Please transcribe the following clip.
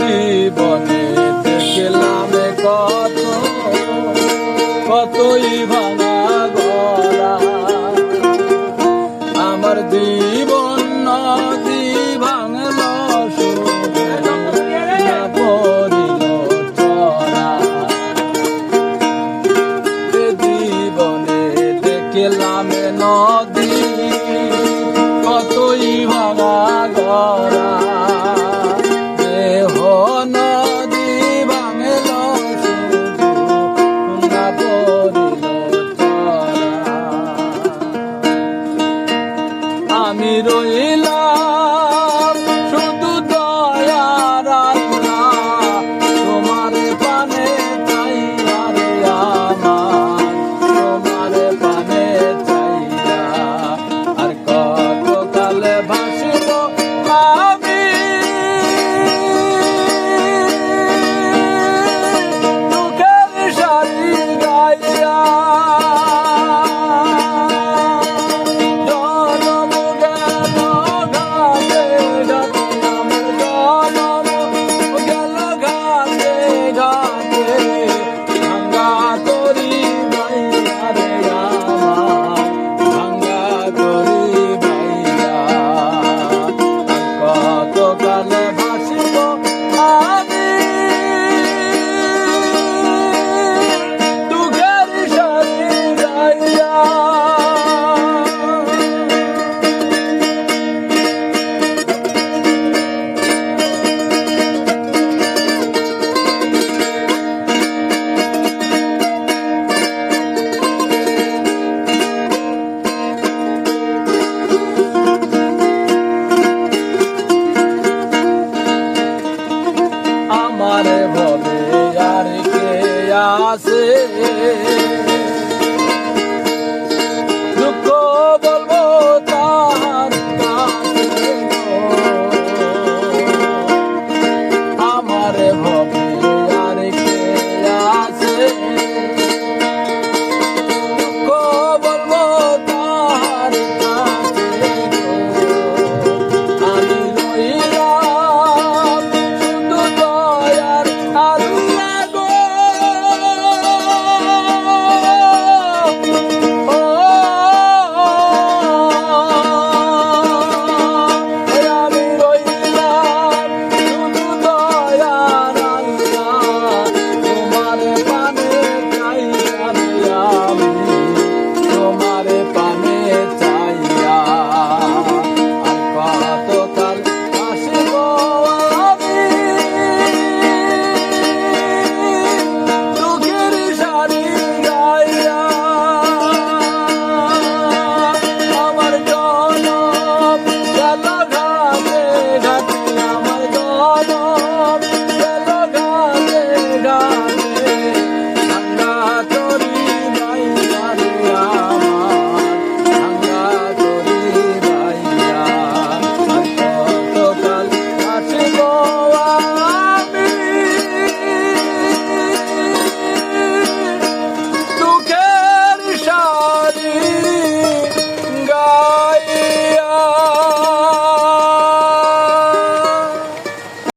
জীবনে দেখলাম কত কতই ভাঙা গলা। আমার জীবন নদী ভাঙল জীবনে দেখলাম নদী রইলা। I fazer.